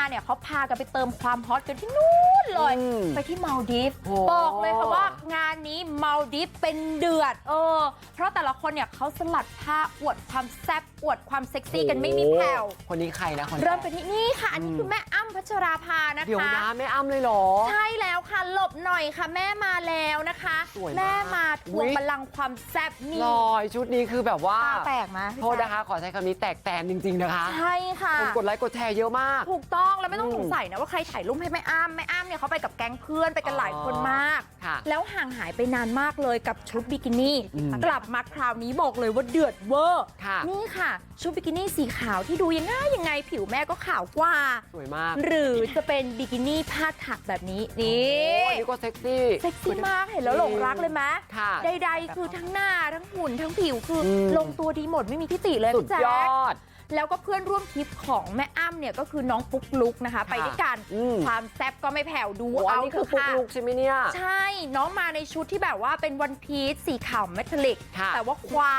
มาเนี่ยเขาพากันไปเติมความฮอตกันที่นู่นเลยอืมไปที่มาลดีฟโอ้บอกเลยค่ะว่างานนี้มาลดีฟเป็นเดือดเออ เพราะแต่ละคนเนี่ยเขาสลัดผ้าอวดความแซ่บอวดความเซ็กซี่กันไม่มีแผ่วคนนี้ใครนะคนเริ่มไปที่นี่ค่ะอันนี้อืมคือแม่อ้ำ พัชราภานะคะ เดี๋ยวนะแม่อ้ำเลยเหรอ ใช่แล้วค่ะหลบหน่อยค่ะ แม่มาแล้วนะคะ สวยมาก แม่มาทวงอุ๊ยบัลลังก์ความแซ่บนี่ลอยชุดนี้คือแบบว่า ตาแตกไหมพี่โทษนะคะ ขอใช้คำนี้แตกแตนจริง ๆ นะคะใช่ค่ะ คนกดไลค์กดแชร์เยอะมาก ถูกต้องแล้วไม่ต้องอืมสงสัยนะว่าใครถ่ายรูปให้แม่อ้ำแม่อ้ำเนี่ยเขาไปกับแก๊งเพื่อนไปกันหลายคนมาก ค่ะ แล้วห่างหายไปนานมากเลยกับชุดบิกินี่ อืมกลับมาคราวนี้บอกเลยว่าเดือดเวอร์ ค่ะ นี่ค่ะ ชุดบิกินี่สีขาวที่ดูยังไงยังไงผิวแม่ก็ขาวกว่า สวยมาก หรือจะเป็นบิกินี่ผ้าถักแบบนี้นี่โอ้ยนี่ก็เซ็กซี่เซ็กซี่มากเห็นแล้วหลงรักเลยไหมค่ะใดๆคือทั้งหน้าทั้งหุ่นทั้งผิวคืออมลงตัวดีหมดไม่มีที่ติเลยสุดพี่แจ๊ยค อด แล้วก็เพื่อนร่วมทริปของแม่อ้ำเนี่ยก็คือน้องปุ๊กลุกนะคะไปด้วยกันอืมความแซ่บก็ไม่แผ่วดูโอ้อันเอานี้คือปุ๊กค่ะลุกใช่ไหมเนี่ยใช่น้องมาในชุดที่แบบว่าเป็นวันพีซสีขาวเมทัลลิกค่ะแต่ว่าคว้า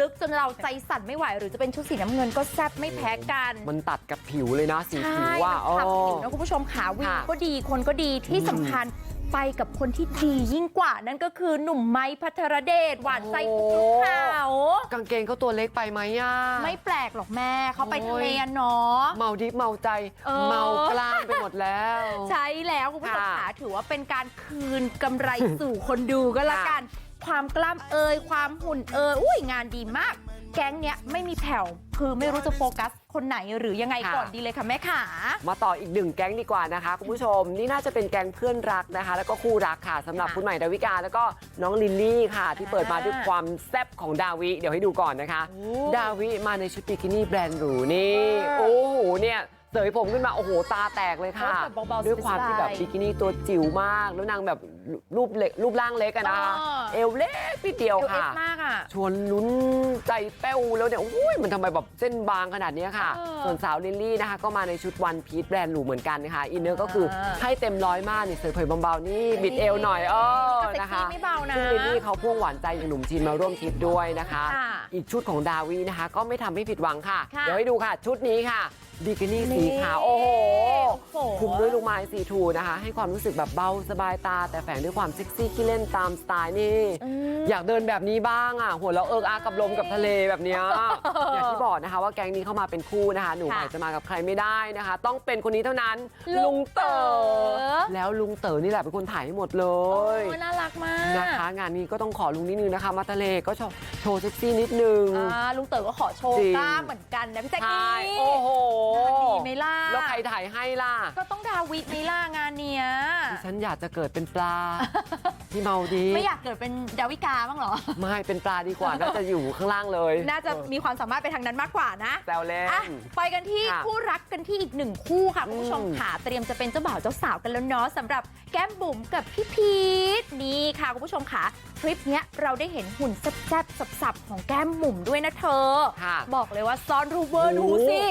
ลึกจนเราใจสั่นไม่ไหว หรือจะเป็นชุดสีน้ำเงินก็แซ่บไม่แพ้กัน มันตัดกับผิวเลยนะสีใช่ผิวว่ามันขับผิวนะคุณผู้ชมขาวิวค่ะก็ดีคนก็ดีที่สำคัญ ไปกับคนที่ดียิ่งกว่านั่นก็คือหนุ่มไม้พัทรเดชหวานใจปุ๊กลุกขาวกางเกงเขาตัวเล็กไปไหมอะไม่แปลกหรอกแม่เขาไปโอ้ยทะเลอะเนาะเมาดิฟเมาใจเออเมากล้ามไปหมดแล้ว ใช่แล้วคุณผู้ชมค่ะขาถือว่าเป็นการคืนกำไรสู่คนดูก็แล้วกัน ความกล้ามเอยความหุ่นเอยอุ้ยงานดีมาก แก๊งเนี้ยไม่มีแผ่วคือไม่รู้จะโฟกัสคนไหนหรือยังไงค่ะก่อนดีเลยค่ะแม่ขามาต่ออีกหนึ่งแก๊งดีกว่านะคะคุณผู้ชมนี่น่าจะเป็นแก๊งเพื่อนรักนะคะ แล้วก็คู่รักค่ะสำหรับค่ะคุณใหม่ดาวิกาแล้วก็น้องลิลลี่ค่ะ ที่เปิดมาอ่าด้วยความแซ่บของดาวิเดี๋ยวให้ดูก่อนนะคะโอ้ดาวิมาในชุดบิกินี่แบรนด์หรูนี่เออโอ้โหเนี่ย เสยผมขึ้นมาโอ้โหตาแตกเลยค่ะโพสต์แบบเบาๆด้วยความที่แบบสบายๆบิกินี่ตัวจิ๋วมาก แล้วนางแบบรูปเล็กรูปร่างเล็กอะนะคะเออเอวเล็กนิดเดียวเอลเอค่ะฟมากอะชวนลุ้นใจแป้วแล้วเนี่ยอุ้ยมันทำไมแบบเส้นบางขนาดเนี้ยค่ะเออส่วนสาวลิลลี่นะคะ ก็มาในชุดวันพีชแบรนด์หรูเหมือนกันนะคะอินเนอร์ก็คืออ่าให้เต็มร้อยมากนี่เสยเผยเบาๆนี่บิดเอวหน่อยเออก็เซ็กซี่นะคะไม่เบานะซึ่งลิลลี่เขาพ่วงหวานใจอย่างหนุ่มชินมาร่วมทริปด้วยนะคะค่ะอีกชุดของดาวีนะคะ ก็ไม่ทำให้ผิดหวังค่ะค่ะเดี๋ยวให้ดูค่ะ ชุดนี้ค่ะ บิกินี่นี่สีขาวโอ้โหโอ้โหคลุมด้วยลูกไม้สีทูนะคะ ให้ความรู้สึกแบบเบาสบายตา แต่แฝงด้วยความเซ็กซี่ขี้เล่นตามสไตล์นี่อืมอยากเดินแบบนี้บ้างอะ หัวเราะเอิกอากับลมกับทะเลแบบเนี้ยอย่างที่บอกนะคะว่าแก๊งนี้เข้ามาเป็นคู่นะคะ หนูใหม่ค่ะจะมากับใครไม่ได้นะคะ ต้องเป็นคนนี้เท่านั้น ลุงเต๋อแล้วลุงเต๋อนี่แหละเป็นคนถ่ายให้หมดเลยโอ้ยน่ารักมากนะคะ งานนี้ก็ต้องขอลุงนิดนึงนะคะ มาทะเลก็โชว์โชว์เซ็กซี่นิดนึงอ่าลุงเต๋อก็ขอโชว์จริงกล้ามเหมือนกันนะพี่แจ๊คใช่กี้โอ้โหดีไหมล่ะแล้วใครถ่ายให้ล่ะ ก็ต้องดาวิดไหมล่ะงานเนี้ยดิฉันอยากจะเกิดเป็นปลาที่เมาดีไม่อยากเกิดเป็นดาวิกาบ้างเหรอ ไม่เป็นปลาดีกว่า น่าจะอยู่ข้างล่างเลย น่าจะมีความสามารถไปทางนั้นมากกว่านะแซวเล่นอะไปกันที่ค่ะคู่รักกันที่อีกหนึ่งคู่ค่ะคุณผู้ชมอืมค่ะเตรียมจะเป็นเจ้าบ่าวเจ้าสาวกันแล้วเนาะสำหรับแก้มบุ๋มกับพี่พีทนี่ค่ะคุณผู้ชมค่ะทริปเนี้ยเราได้เห็นหุ่นแซ่บๆสับๆของแก้มบุ๋มด้วยนะเธอค่ะบอกเลยว่าซ้อนรูเวอร์โอ้ดูโหสิ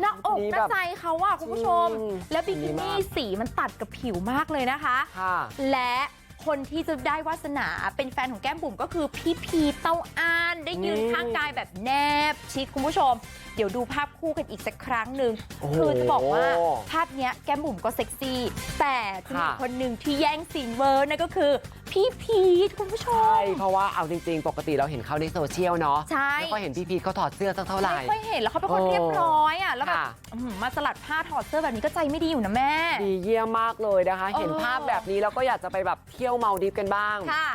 หน้าอกนี่หน้าแบบใจเขาอะคุณผู้ชมจริงและบิกินี่ดีมากสีมันตัดกับผิวมากเลยนะคะค่ะและคนที่จะได้วาสนาเป็นแฟนของแก้มบุ๋มก็คือพี่พีเต้าอ้าน ได้ยืนนี่ข้างกายแบบแนบชิดคุณผู้ชม เดี๋ยวดูภาพคู่กันอีกสักครั้งหนึ่งโอ้โหคือจะบอกว่าภาพเนี้ยแก้มบุ๋มก็เซ็กซี่ แต่จะมีค่ะคนหนึ่งที่แย่งซีนเวอร์นั่นก็คือ พี่พีทคุณผู้ชใช่มเพราะว่าเอาจริงๆ ปกติเราเห็นเขาในโซเชียลเนาะใช่ ไม่ค่อยเห็นพี่พีทเขาถอดเสื้อสักเท่าไหร่ ไม่ค่อยเห็นแล้วเขาเป็นคนโอ้เรียบร้อยอะแล้วแบบค่ะ อื้อหือมาสลัดผ้าถอดเสื้อแบบนี้ก็ใจไม่ดีอยู่นะแม่ ดีเยี่ยมมากเลยนะคะเออเห็นภาพแบบนี้แล้วก็อยากจะไปแบบเที่ยวเมาดิฟกันบ้าง ค่ะ